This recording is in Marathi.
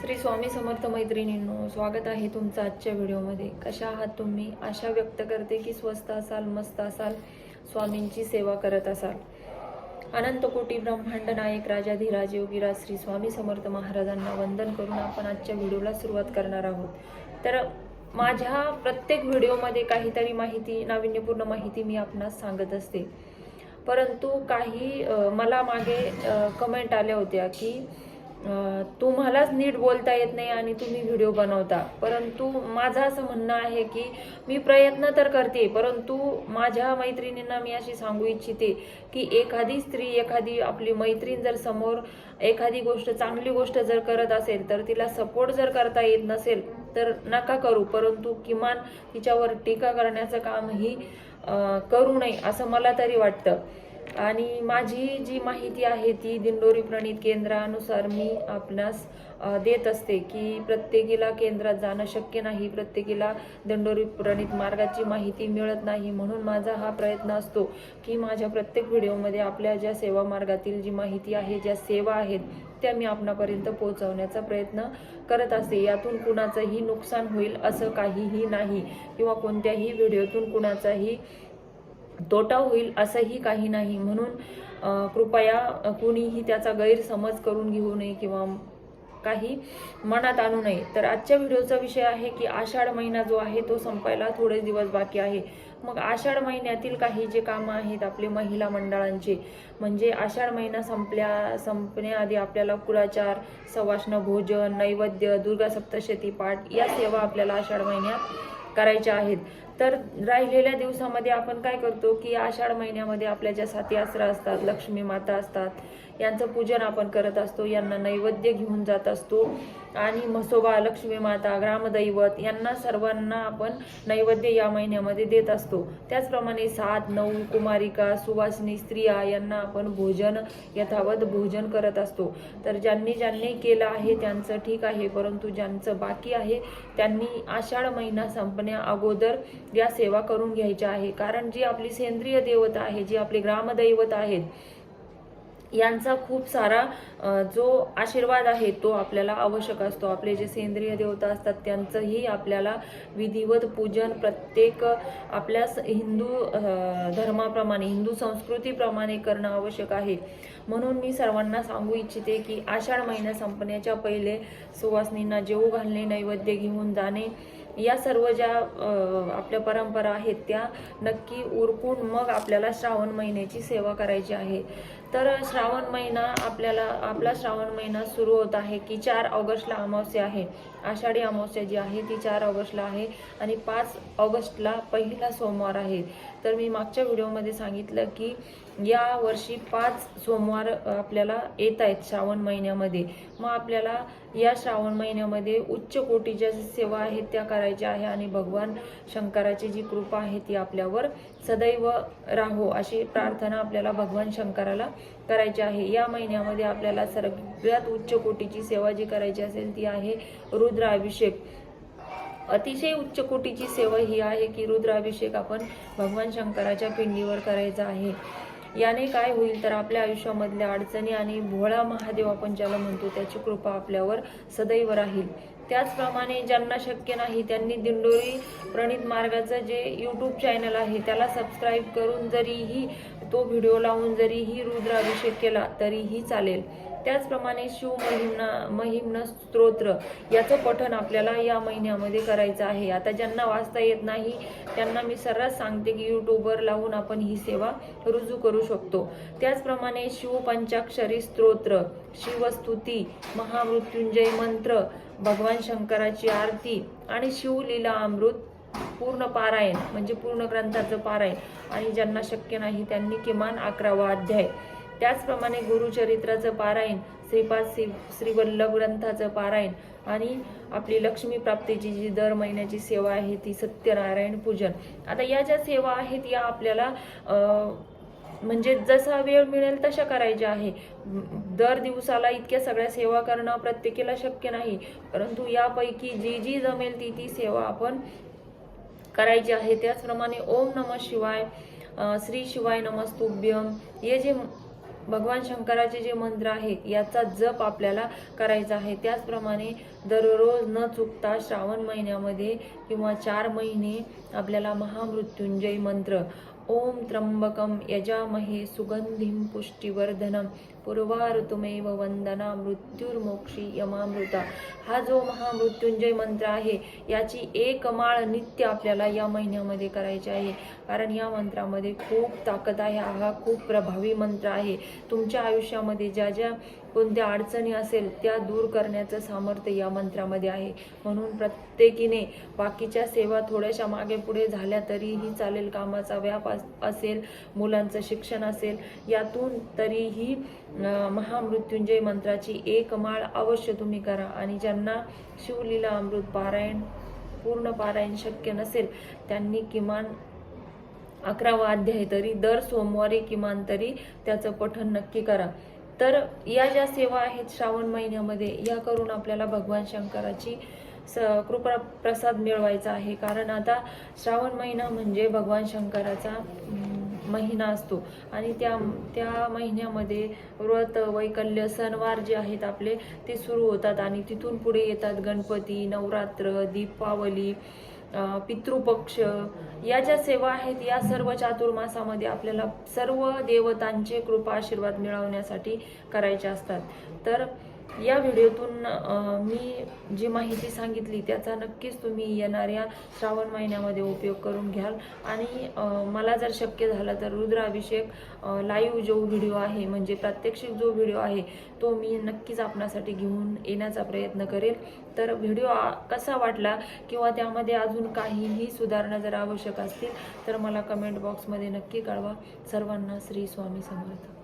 श्री स्वामी समर्थ मैत्रिणींनो स्वागत आहे तुमचं आजच्या व्हिडिओमध्ये. कशा आहात तुम्ही? आशा व्यक्त करते की स्वस्त असाल मस्त असाल स्वामींची सेवा करत असाल. अनंत कोटी ब्रह्मांड नायक राजाधिराज योगीराज श्री स्वामी समर्थ महाराजांना वंदन करून आपण आजच्या व्हिडिओला सुरुवात करणार आहोत. तर माझ्या प्रत्येक व्हिडिओमध्ये काहीतरी माहिती नाविन्यपूर्ण माहिती मी आपणास सांगत असते. परंतु काही मला मागे कमेंट आल्या होत्या की तुम्हालाच नीट बोलता येत नाही आणि तुम्ही व्हिडिओ बनवता. परंतु माझं असं म्हणणं आहे की मी प्रयत्न तर करते परंतु माझ्या मैत्रिणींना मी अशी सांगू इच्छिते की एखादी स्त्री एखादी आपली मैत्रीण जर समोर एखादी गोष्ट चांगली गोष्ट जर करत असेल तर तिला सपोर्ट जर करता येत नसेल तर नका करू. परंतु किमान तिच्यावर टीका करण्याचं कामही ही करू नये असं मला तरी वाटतं. आणि माझी जी माहिती आहे ती दिंडोरी प्रणित केंद्रानुसार मी आपणास देत असते की प्रत्येकीला केंद्रात जाणं शक्य नाही प्रत्येकीला दिंडोरी प्रणित मार्गाची माहिती मिळत नाही म्हणून माझा हा प्रयत्न असतो की माझ्या प्रत्येक व्हिडिओमध्ये आपल्या ज्या सेवा मार्गातील जी माहिती आहे ज्या सेवा आहेत त्या मी आपणापर्यंत पोहोचवण्याचा प्रयत्न करत असते. यातून कुणाचंही नुकसान होईल असं काहीही नाही किंवा कोणत्याही व्हिडिओतून कुणाचाही तोटा होईल असंही काही नाही. म्हणून कृपया कोणीही कुणीही त्याचा गैरसमज करून घेऊ नये किंवा काही मनात आणू नये. तर आजच्या व्हिडिओचा विषय आहे की आषाढ महिना जो आहे तो संपायला थोडे दिवस बाकी आहे. मग आषाढ महिन्यातील काही जे कामं आहेत आपले महिला मंडळांचे म्हणजे आषाढ महिना संपल्या संपण्याआधी आपल्याला कुळाचार सवाष्ण भोजन नैवेद्य दुर्गा सप्तशती पाठ या सेवा आपल्याला आषाढ महिन्यात करायच्या आहेत. तर राहिलेल्या दिवसामध्ये आपण काय करतो की आषाढ महिन्यामध्ये आपल्या ज्या साती आसरा असतात लक्ष्मी माता असतात यांचं पूजन आपण करत असतो. यांना नैवेद्य घेऊन जात असतो. आणि म्हसोबा लक्ष्मी माता ग्रामदैवत यांना सर्वांना आपण नैवेद्य या महिन्यामध्ये देत असतो. त्याचप्रमाणे सात नऊ कुमारिका सुवासिनी स्त्रिया यांना आपण भोजन यथावत भोजन करत असतो. तर ज्यांनी ज्यांनी केलं आहे त्यांचं ठीक आहे. परंतु ज्यांचं बाकी आहे त्यांनी आषाढ महिना संपण्या अगोदर या सेवा करून घ्यायच्या आहे. कारण जी आपली सेंद्रिय देवता आहे जी आपली ग्रामदैवत आहेत यांचा खूप सारा जो आशीर्वाद आहे तो आपल्याला आवश्यक असतो. आपले जे सेंद्रिय देवता असतात त्यांचंही आपल्याला विधिवत पूजन प्रत्येक आपल्या स- हिंदू धर्माप्रमाणे हिंदू संस्कृतीप्रमाणे करणं आवश्यक आहे. म्हणून मी सर्वांना सांगू इच्छिते की आषाढ महिना संपण्याच्या पहिले सुवासनींना जेवू घालणे नैवेद्य घेऊन जाणे या सर्व ज्या आपल्या परंपरा आहेत त्या नक्की उरकून मग आपल्याला श्रावण महिन्याची सेवा करायची आहे. तर श्रावण महिना आपल्याला आपला श्रावण महिना सुरू होत आहे की चार ऑगस्टला अमावस्या आहे. आषाढी अमावस्या जी आहे ती चार ऑगस्टला आहे आणि पाच ऑगस्टला पहिला सोमवार आहे. तर मी मागच्या व्हिडिओमध्ये सांगितलं की या वर्षी पाच सोमवार आपल्याला येत आहेत श्रावण महिन्यामध्ये. मग आपल्याला या श्रावण महिन्यामध्ये उच्च कोटीच्या सेवा आहेत त्या करायच्या आहे आणि भगवान शंकराची जी कृपा आहे ती आपल्यावर सदैव राहो अशी प्रार्थना आपल्याला भगवान शंकराला करायची आहे. या महिन्यामध्ये आपल्याला सगळ्यात उच्च कोटीची सेवा जी करायची असेल ती आहे रुद्राभिषेक. अतिशय उच्च कोटीची सेवा ही आहे की रुद्राभिषेक आपण भगवान शंकराच्या पिंडीवर करायचा आहे. याने काय होईल तर आपल्या आयुष्यामधल्या अडचणी आणि भोळा महादेव आपण ज्याला म्हणतो त्याची कृपा आपल्यावर सदैव राहील. त्याचप्रमाणे ज्यांना शक्य नाही त्यांनी दिंडोरी प्रणित मार्गाचं जे यूट्यूब चॅनल आहे त्याला सबस्क्राईब करून जरीही तो व्हिडिओ लावून जरीही रुद्राभिषेक केला तरीही चालेल. त्याचप्रमाणे शिव महिमना महिमन स्तोत्र याचं पठण आपल्याला या महिन्यामध्ये करायचं आहे. आता ज्यांना वाचता येत नाही त्यांना मी सर्रास सांगते की यूट्यूबवर लावून आपण ही सेवा रुजू करू शकतो. त्याचप्रमाणे शिव पंचाक्षरी स्तोत्र शिवस्तुती महामृत्युंजय मंत्र भगवान शंकराची आरती आणि शिवलीला अमृत पूर्ण पारायण म्हणजे पूर्ण ग्रंथाचं पारायण. आणि ज्यांना शक्य नाही त्यांनी किमान अकरावा अध्याय. त्याचप्रमाणे गुरुचरित्राचं पारायण श्रीपाद श्री श्रीवल्लभ ग्रंथाचं पारायण आणि आपली लक्ष्मी प्राप्तीची जी दर महिन्याची सेवा आहे ती सत्यनारायण पूजन. आता या ज्या सेवा आहेत या आपल्याला म्हणजे जसा वेळ मिळेल तशा करायच्या आहे. दर दिवसाला इतक्या सगळ्या सेवा करणं प्रत्येकीला शक्य नाही. परंतु यापैकी जी जी जमेल ती ती सेवा आपण करायची आहे. त्याचप्रमाणे ओम नम शिवाय श्री शिवाय नमस्तुभ्यम हे जे भगवान शंकराचे जे मंत्र आहेत याचा जप आपल्याला करायचा आहे. त्याचप्रमाणे दररोज न चुकता श्रावण महिन्यामध्ये किंवा चार महिने आपल्याला महामृत्युंजय मंत्र ओम त्र्यंबकम यजामहे सुगंधिम पुष्टिवर्धनम. पूर्वार्तुमेव वंदना मृत्युर्मोक्षी यमामृता. हा जो महामृत्युंजय मंत्र आहे याची एक माळ नित्य आपल्याला या महिन्यामध्ये करायची आहे. कारण या मंत्रामध्ये खूप ताकद आहे हा खूप प्रभावी मंत्र आहे. तुमच्या आयुष्यामध्ये ज्या ज्या कोणत्या अडचणी असेल त्या दूर करण्याचं सामर्थ्य या मंत्रामध्ये आहे. म्हणून प्रत्येकीने बाकीच्या सेवा थोड्याशा मागे पुढे झाल्या तरीही चालेल कामाचा व्याप अस- असेल मुलांचं शिक्षण असेल यातून तरीही महामृत्युंजय मंत्राची एक माळ अवश्य तुम्ही करा आणि ज्यांना शिवलीला अमृत पारायण पूर्ण पारायण शक्य नसेल त्यांनी किमान अकरावा अध्याय तरी दर सोमवारी किमान तरी त्याचं पठण नक्की करा. तर या ज्या सेवा आहेत श्रावण महिन्यामध्ये या करून आपल्याला भगवान शंकराची स कृपा प्रसाद मिळवायचा आहे. कारण आता श्रावण महिना म्हणजे भगवान शंकराचा महिना असतो. आणि त्या त्या महिन्यामध्ये व्रत वैकल्य सणवार जे आहेत आपले ते सुरू होतात आणि तिथून पुढे येतात गणपती नवरात्र दीपावली पितृपक्ष. या ज्या सेवा आहेत या सर्व चातुर्मासामध्ये आपल्याला सर्व देवतांचे कृपा आशीर्वाद मिळवण्यासाठी करायचे असतात. तर या व्हिडिओतून मी जी माहिती सांगितली त्याचा नक्कीच तुम्ही येणाऱ्या श्रावण महिन्यामध्ये उपयोग करून घ्याल. आणि मला जर शक्य झालं तर रुद्राभिषेक लाईव्ह जो व्हिडिओ आहे म्हणजे प्रात्यक्षिक जो व्हिडिओ आहे तो मी नक्कीच आपणासाठी घेऊन येण्याचा प्रयत्न करेल. तर व्हिडिओ आ- कसा वाटला किंवा त्यामध्ये अजून काहीही सुधारणा जर आवश्यक असतील तर मला कमेंट बॉक्समध्ये नक्की कळवा. सर्वांना श्री स्वामी समर्थ.